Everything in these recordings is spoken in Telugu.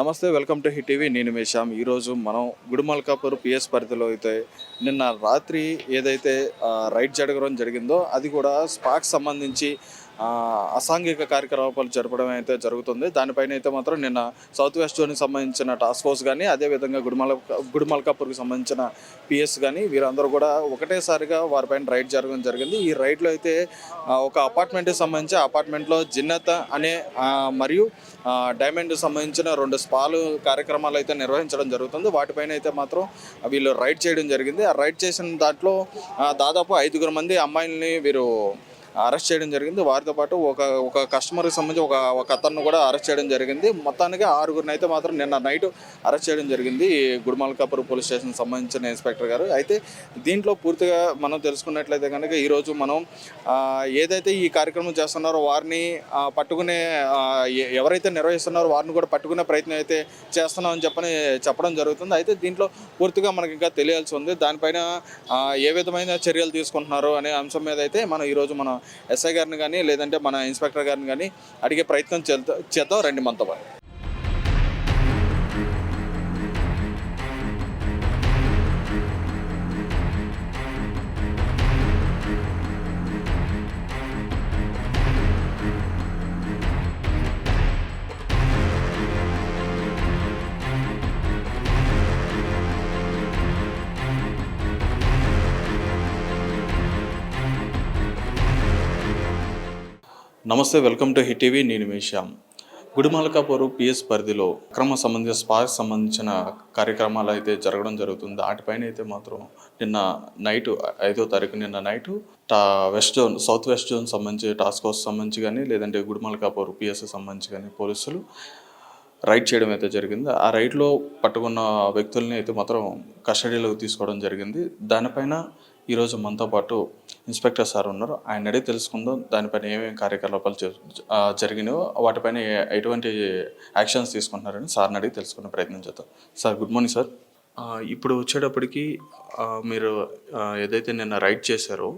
నమస్తే వెల్కమ్ టు హిట్ టీవీ. నేను మేషాం ఈరోజు మనం గుడిమల్కాపూర్ పిఎస్ పరిధిలో అయితే నిన్న రాత్రి ఏదైతే రైడ్ జరగడం జరిగిందో అది కూడా స్పాక్ సంబంధించి అసాంఘిక కార్యకలాపాలు జరపడం అయితే జరుగుతుంది. దానిపైన అయితే మాత్రం నిన్న సౌత్ వెస్ట్ జోన్కి సంబంధించిన టాస్క్ ఫోర్స్ కానీ అదేవిధంగా గుడిమల గుడిమల్కాపూర్కి సంబంధించిన పిఎస్ కానీ వీరందరూ కూడా ఒకటేసారిగా వారిపైన రైడ్ జరగడం జరిగింది. ఈ రైడ్లో అయితే ఒక అపార్ట్మెంట్కి సంబంధించి అపార్ట్మెంట్లో జిన్నత అనే మరియు ఆ, డైమండ్ సంబంధించిన రెండు స్పాలు కార్యక్రమాలు అయితే నిర్వహించడం జరుగుతుంది. వాటిపైన అయితే మాత్రం వీళ్ళు రైడ్ చేయడం జరిగింది. ఆ రైడ్ చేసిన దాంట్లో దాదాపు ఐదుగురు మంది అమ్మాయిల్ని వీరు అరెస్ట్ చేయడం జరిగింది. వారితో పాటు ఒక ఒక కస్టమర్కి సంబంధించి ఒక ఒక అతన్ని కూడా అరెస్ట్ చేయడం జరిగింది. మొత్తానికి ఆరుగురిని అయితే మాత్రం నిన్న నైట్ అరెస్ట్ చేయడం జరిగింది. ఈ గుడిమల్కాపూర్ పోలీస్ స్టేషన్ సంబంధించిన ఇన్స్పెక్టర్ గారు. అయితే దీంట్లో పూర్తిగా మనం తెలుసుకున్నట్లయితే కనుక ఈరోజు మనం ఏదైతే ఈ కార్యక్రమం చేస్తున్నారో వారిని పట్టుకునే ఎవరైతే నిర్వహిస్తున్నారో వారిని కూడా పట్టుకునే ప్రయత్నం అయితే చేస్తున్నామని చెప్పని చెప్పడం జరుగుతుంది. అయితే దీంట్లో పూర్తిగా మనకి ఇంకా తెలియాల్సి ఉంది. దానిపైన ఏ విధమైన చర్యలు తీసుకుంటున్నారు అనే అంశం మీద అయితే మనం ఈరోజు మనం ఎస్ఐ గారిని కానీ లేదంటే మన ఇన్స్పెక్టర్ గారిని కానీ అడిగే ప్రయత్నం చేద్దాం రండి మనతో పాటు. నమస్తే వెల్కమ్ టు హిట్ టీవీ. నేను మేషాం గుడిమాలకాపూర్ పిఎస్ పరిధిలో అక్రమ సంబంధించిన స్పాక్ సంబంధించిన కార్యక్రమాలు అయితే జరగడం జరుగుతుంది. వాటిపైన అయితే మాత్రం నిన్న నైట్ ఐదో తారీఖు నిన్న నైట్ టా west zone south west zone సంబంధించి టాస్క్ ఫోర్స్ సంబంధించి కానీ లేదంటే గుడిమాలకాపూర్ పిఎస్ సంబంధించి కానీ పోలీసులు రైడ్ చేయడం అయితే జరిగింది. ఆ రైడ్లో పట్టుకున్న వ్యక్తుల్ని అయితే మాత్రం కస్టడీలోకి తీసుకోవడం జరిగింది. దానిపైన ఈరోజు మనతో పాటు ఇన్స్పెక్టర్ సార్ ఉన్నారు. ఆయన అడిగి తెలుసుకుందాం దానిపైన ఏమేమి కార్యకలాపాలు జరిగినాయో వాటిపైన ఎటువంటి యాక్షన్స్ తీసుకుంటున్నారని సార్ని అడిగి తెలుసుకునే ప్రయత్నం చేద్దాం. Sir good morning sir. ఇప్పుడు వచ్చేటప్పటికి మీరు ఏదైతే నిన్న రైడ్ చేశారో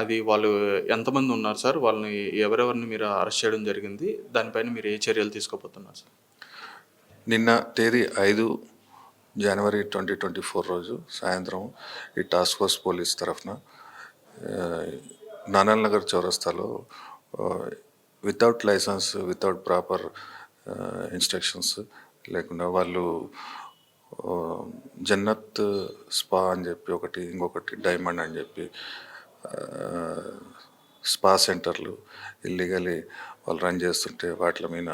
అది వాళ్ళు ఎంతమంది ఉన్నారు సార్? వాళ్ళని ఎవరెవరిని మీరు అరెస్ట్ చేయడం జరిగింది? దానిపైన మీరు ఏ చర్యలు తీసుకోబోతున్నారు సార్? నిన్న తేదీ ఐదు జనవరి ట్వంటీ ట్వంటీ ఫోర్ రోజు సాయంత్రం ఈ టాస్క్ ఫోర్స్ పోలీస్ తరఫున నానల్ నగర్ చౌరస్తాలో without licence without proper instructions లేకుండా వాళ్ళు జన్నత్ స్పా అని చెప్పి ఒకటి ఇంకొకటి డైమండ్ అని చెప్పి స్పా సెంటర్లు ఇల్లీగలీ వాళ్ళు రన్ చేస్తుంటే వాటి మీద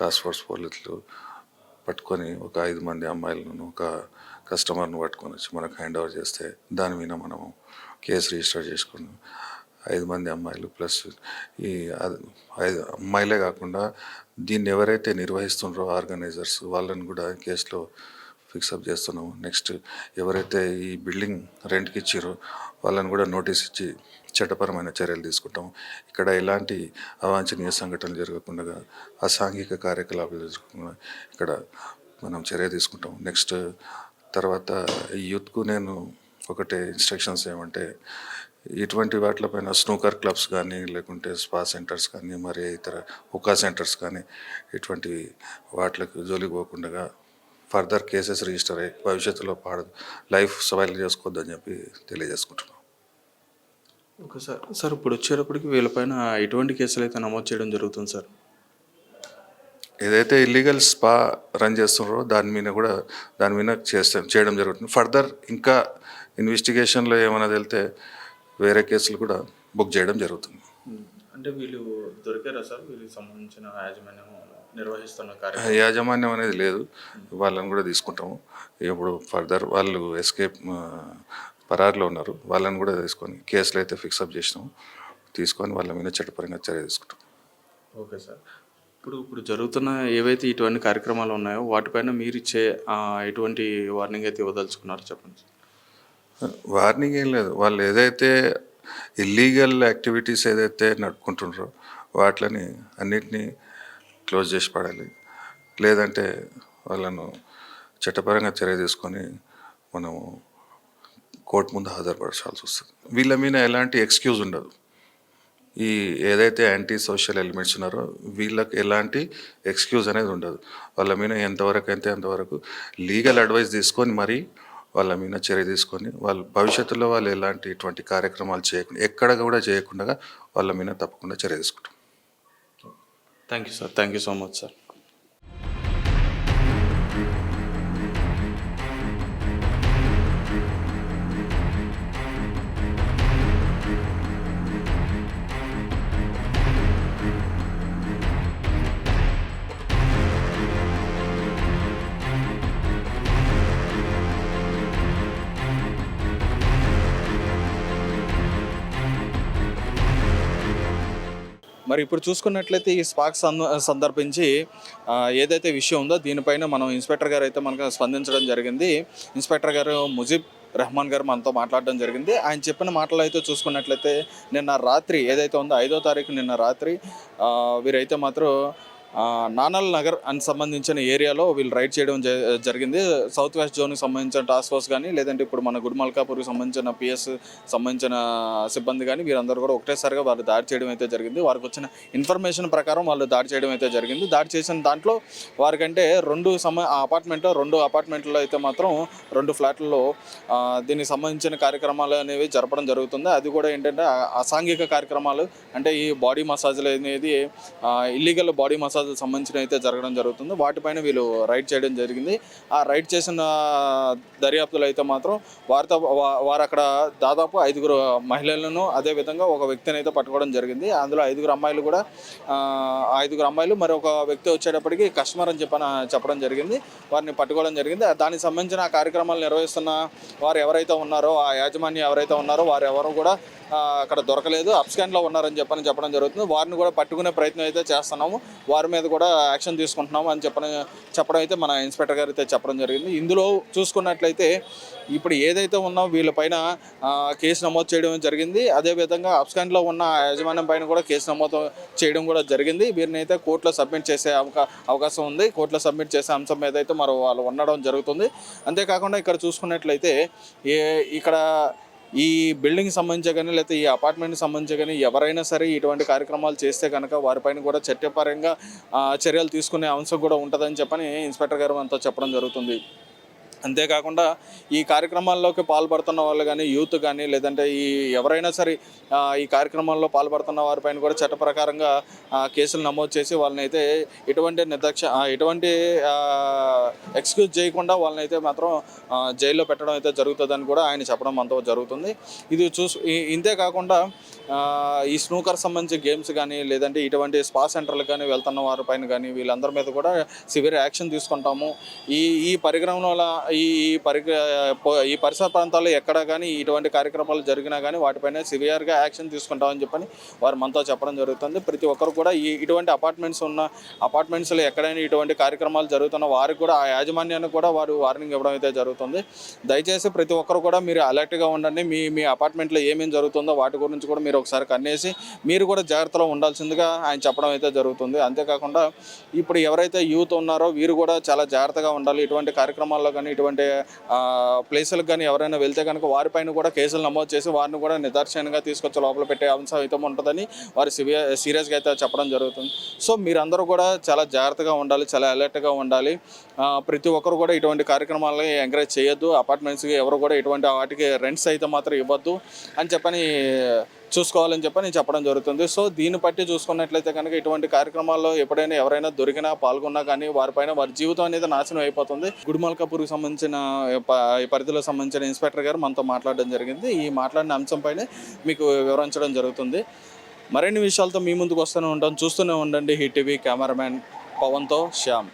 టాస్క్ ఫోర్స్ పోలీసులు పట్టుకొని ఒక ఐదు మంది అమ్మాయిలను ఒక కస్టమర్ను పట్టుకొని వచ్చి మనకు హ్యాండ్ ఓవర్ చేస్తే దాని మీద మనము కేసు రిజిస్టర్ చేసుకున్నాం. ఐదు మంది అమ్మాయిలు ప్లస్ ఈ ఐదు అమ్మాయిలే కాకుండా దీన్ని ఎవరైతే నిర్వహిస్తున్నారో ఆర్గనైజర్స్ వాళ్ళని కూడా కేసులో ఫిక్సప్ చేస్తున్నాము. నెక్స్ట్ ఎవరైతే ఈ బిల్డింగ్ రెంట్కి ఇచ్చారో వాళ్ళని కూడా నోటీస్ ఇచ్చి చట్టపరమైన చర్యలు తీసుకుంటాం ఇక్కడ ఎలాంటి అవాంఛనీయ సంఘటనలు జరగకుండా అసాంఘిక కార్యకలాపాలు జరగకుండా ఇక్కడ మనం చర్య తీసుకుంటాం నెక్స్ట్ తర్వాత ఈ యూత్కు నేను ఒకటే ఇన్స్ట్రక్షన్స్ ఏమంటే ఇటువంటి వాటిపైన స్నూకర్ క్లబ్స్ కానీ లేకుంటే స్పా సెంటర్స్ కానీ మరి ఇతర హుకా సెంటర్స్ కానీ ఇటువంటి వాటికి జోలికి పోకుండా ఫర్దర్ కేసెస్ రిజిస్టర్ అయ్యి భవిష్యత్తులో పాడు లైఫ్ సవాల్ చేసుకోవద్దని చెప్పి తెలియజేసుకుంటున్నాం. Okay sir. సార్ ఇప్పుడు వచ్చేటప్పటికి వీళ్ళపైన ఎటువంటి కేసులు అయితే నమోదు చేయడం జరుగుతుంది సార్. ఏదైతే ఇల్లీగల్ స్పా రన్ చేస్తున్నారో దాని మీద కూడా దాని మీద చేస్తాం చేయడం జరుగుతుంది. ఫర్దర్ ఇంకా ఇన్వెస్టిగేషన్లో ఏమైనా వెళ్తే వేరే కేసులు కూడా బుక్ చేయడం జరుగుతుంది. అంటే వీళ్ళు దొరికారా సార్? వీళ్ళకి సంబంధించిన యాజమాన్యం నిర్వహిస్తున్న కార్యక్రమం? యాజమాన్యం అనేది లేదు. వాళ్ళని కూడా తీసుకుంటాము. ఇప్పుడు ఫర్దర్ వాళ్ళు ఎస్కేప్ పరారులో ఉన్నారు. వాళ్ళని కూడా తీసుకొని కేసులు అయితే ఫిక్సప్ చేసినాము తీసుకొని వాళ్ళ మీద చట్టపరంగా చర్య తీసుకుంటాం. Okay sir. ఇప్పుడు ఇప్పుడు జరుగుతున్న ఏవైతే ఇటువంటి కార్యక్రమాలు ఉన్నాయో వాటిపైన మీరు ఇచ్చే ఎటువంటి వార్నింగ్ అయితే ఇవ్వదలుచుకున్నారో? చెప్పండి సార్. వార్నింగ్ ఏం లేదు. వాళ్ళు ఏదైతే ఇల్లీగల్ యాక్టివిటీస్ ఏదైతే నడుపుకుంటుండ్రో వాటిని అన్నిటినీ క్లోజ్ చేసి పడాలి. లేదంటే వాళ్ళను చట్టపరంగా చర్య తీసుకొని మనము కోర్టు ముందు హాజరుపరచాల్సి వస్తుంది. వీళ్ళ మీద ఎలాంటి ఎక్స్క్యూజ్ ఉండదు. ఈ ఏదైతే యాంటీ సోషల్ ఎలిమెంట్స్ ఉన్నారో వీళ్ళకి ఎలాంటి ఎక్స్క్యూజ్ అనేది ఉండదు. వాళ్ళ మీద ఎంతవరకు అయితే అంతవరకు లీగల్ అడ్వైస్ తీసుకొని మరీ వాళ్ళ మీద చర్య తీసుకొని వాళ్ళ భవిష్యత్తులో వాళ్ళు ఎలాంటి ఇటువంటి కార్యక్రమాలు చేయకుండా ఎక్కడ కూడా చేయకుండా వాళ్ళ మీద తప్పకుండా చర్య తీసుకుంటాం. Thank you sir thank you so much sir మరి ఇప్పుడు చూసుకున్నట్లయితే ఈ స్పాక్ సంద సందర్భించి ఏదైతే విషయం ఉందో దీనిపైన మనం ఇన్స్పెక్టర్ గారు అయితే మనకు స్పందించడం జరిగింది. ఇన్స్పెక్టర్ గారు ముజీబ్ రెహమాన్ గారు మనతో మాట్లాడడం జరిగింది. ఆయన చెప్పిన మాటలు అయితే చూసుకున్నట్లయితే నిన్న రాత్రి ఏదైతే ఉందో ఐదో తారీఖు నిన్న రాత్రి వీరైతే మాత్రం నానల్ నగర్ అని సంబంధించిన ఏరియాలో వీళ్ళు రైడ్ చేయడం జ- జరిగింది. సౌత్ వెస్ట్ జోన్కి సంబంధించిన టాస్క్ ఫోర్స్ కానీ లేదంటే ఇప్పుడు మన గుడిమల్కాపూర్కి సంబంధించిన పిఎస్ సంబంధించిన సిబ్బంది కానీ వీరందరూ కూడా ఒకటేసారిగా వాళ్ళు దాడి చేయడం అయితే జరిగింది. వారికి వచ్చిన ఇన్ఫర్మేషన్ ప్రకారం వాళ్ళు దాడి చేయడం అయితే జరిగింది. దాడి చేసిన దాంట్లో వారికంటే రెండు సమ అపార్ట్మెంట్ అపార్ట్మెంట్లో రెండు అపార్ట్మెంట్లో అయితే మాత్రం రెండు ఫ్లాట్లలో దీనికి సంబంధించిన కార్యక్రమాలు అనేవి జరపడం జరుగుతుంది. అది కూడా ఏంటంటే అసాంఘిక కార్యక్రమాలు అంటే ఈ బాడీ మసాజ్లు అనేది ఇల్లీగల్ బాడీ మసాజ్ సంబంధించిన అయితే జరగడం జరుగుతుంది. వాటిపైన వీళ్ళు రైడ్ చేయడం జరిగింది. ఆ రైడ్ చేసిన దర్యాప్తులు అయితే మాత్రం వారితో వారు అక్కడ దాదాపు ఐదుగురు మహిళలను అదే విధంగా ఒక వ్యక్తిని అయితే పట్టుకోవడం జరిగింది. అందులో ఐదుగురు అమ్మాయిలు కూడా ఐదుగురు అమ్మాయిలు మరి ఒక వ్యక్తి వచ్చేటప్పటికి కస్టమర్ అని చెప్పిన చెప్పడం జరిగింది. వారిని పట్టుకోవడం జరిగింది. దానికి సంబంధించిన ఆ కార్యక్రమాలు నిర్వహిస్తున్న వారు ఎవరైతే ఉన్నారో ఆ యాజమాన్యం ఎవరైతే ఉన్నారో వారు ఎవరు కూడా అక్కడ దొరకలేదు. అప్స్కాన్లో ఉన్నారని చెప్పని చెప్పడం జరుగుతుంది. వారిని కూడా పట్టుకునే ప్రయత్నం అయితే చేస్తున్నాము. వారి మీద కూడా యాక్షన్ తీసుకుంటున్నాం అని చెప్పడం చెప్పడం అయితే మన ఇన్స్పెక్టర్ గారు అయితే చెప్పడం జరిగింది. ఇందులో చూసుకున్నట్లయితే ఇప్పుడు ఏదైతే ఉన్నో వీళ్ళపైన కేసు నమోదు చేయడం జరిగింది. అదేవిధంగా అప్స్కాన్లో ఉన్న యాజమాన్యం పైన కూడా కేసు నమోదు చేయడం కూడా జరిగింది. వీరిని అయితే కోర్టులో సబ్మిట్ చేసే అవకా అవకాశం ఉంది. కోర్టులో సబ్మిట్ చేసే అంశం మీద అయితే మరి వాళ్ళు ఉండడం జరుగుతుంది. అంతేకాకుండా ఇక్కడ చూసుకున్నట్లయితే ఏ ఇక్కడ ఈ బిల్డింగ్ సంబంధించి కానీ లేకపోతే ఈ అపార్ట్మెంట్కి సంబంధించి కానీ ఎవరైనా సరే ఇటువంటి కార్యక్రమాలు చేస్తే కనుక వారిపైన కూడా చట్టపరంగా చర్యలు తీసుకునే అంశం కూడా ఉంటుందని చెప్పని ఇన్స్పెక్టర్ గారు మనతో చెప్పడం జరుగుతుంది. అంతేకాకుండా ఈ కార్యక్రమాల్లోకి పాల్పడుతున్న వాళ్ళు కానీ యూత్ కానీ లేదంటే ఈ ఎవరైనా సరే ఈ కార్యక్రమాల్లో పాల్పడుతున్న వారిపైన కూడా చట్ట ప్రకారంగా కేసులు నమోదు చేసి వాళ్ళని అయితే ఎటువంటి నిర్దక్ష ఎటువంటి ఎక్స్క్యూజ్ చేయకుండా వాళ్ళని అయితే మాత్రం జైల్లో పెట్టడం అయితే జరుగుతుందని కూడా ఆయన చెప్పడం మనతో జరుగుతుంది. ఇది చూసు ఇంతేకాకుండా ఇంతే కాకుండా ఈ స్నూకర్ సంబంధించి గేమ్స్ కానీ లేదంటే ఇటువంటి స్పా సెంటర్లకు కానీ వెళ్తున్న వారిపైన కానీ వీళ్ళందరి మీద కూడా సివియర్ యాక్షన్ తీసుకుంటాము. ఈ ఈ పరిగ్రహంలో ఈ పరి ఈ పరిసర ప్రాంతాల్లో ఎక్కడ కానీ ఇటువంటి కార్యక్రమాలు జరిగినా కానీ వాటిపైన సివియర్గా యాక్షన్ తీసుకుంటామని చెప్పని వారు మనతో చెప్పడం జరుగుతుంది. ప్రతి ఒక్కరు కూడా ఈ ఇటువంటి అపార్ట్మెంట్స్ ఉన్న అపార్ట్మెంట్స్లో ఎక్కడైనా ఇటువంటి కార్యక్రమాలు జరుగుతున్న వారికి కూడా ఆ యాజమాన్యాన్ని కూడా వారు వార్నింగ్ ఇవ్వడం అయితే జరుగుతుంది. దయచేసి ప్రతి ఒక్కరు కూడా మీరు అలర్ట్గా ఉండండి. మీ మీ అపార్ట్మెంట్లో ఏమేమి జరుగుతుందో వాటి గురించి కూడా మీరు ఒకసారి కన్నేసి మీరు కూడా జాగ్రత్తలో ఉండాల్సిందిగా ఆయన చెప్పడం అయితే జరుగుతుంది. అంతేకాకుండా ఇప్పుడు ఎవరైతే యూత్ ఉన్నారో వీరు కూడా చాలా జాగ్రత్తగా ఉండాలి. ఇటువంటి కార్యక్రమాల్లో కానీ ఇటువంటి ప్లేసులకు కానీ ఎవరైనా వెళ్తే కనుక వారిపైన కూడా కేసులు నమోదు చేసి వారిని కూడా నిదర్శనంగా తీసుకొచ్చి లోపల పెట్టే అంశం అయితే ఉంటుందని వారు సివియర్ సీరియస్గా అయితే చెప్పడం జరుగుతుంది. సో మీరందరూ కూడా చాలా జాగ్రత్తగా ఉండాలి చాలా అలర్ట్గా ఉండాలి. ప్రతి ఒక్కరు కూడా ఇటువంటి కార్యక్రమాలని ఎంకరేజ్ చేయొద్దు. అపార్ట్మెంట్స్కి ఎవరు కూడా ఇటువంటి వాటికి రెంట్స్ అయితే మాత్రం ఇవ్వద్దు అని చెప్పని చూసుకోవాలని చెప్పి నేను చెప్పడం జరుగుతుంది. సో దీన్ని బట్టి చూసుకున్నట్లయితే కనుక ఇటువంటి కార్యక్రమాల్లో ఎప్పుడైనా ఎవరైనా దొరికినా పాల్గొన్నా కానీ వారిపైన వారి జీవితం అనేది నాశనం అయిపోతుంది. గుడిమల్కాపూర్కి సంబంధించిన ప- ఈ పరిధిలో సంబంధించిన ఇన్స్పెక్టర్ గారు మనతో మాట్లాడడం జరిగింది. ఈ మాట్లాడిన అంశంపైనే మీకు వివరించడం జరుగుతుంది. మరిన్ని విషయాలతో మీ ముందుకు వస్తూనే ఉంటాం. చూస్తూనే ఉండండి. హిట్ టీవీ కెమెరామ్యాన్ పవన్తో శ్యామ్.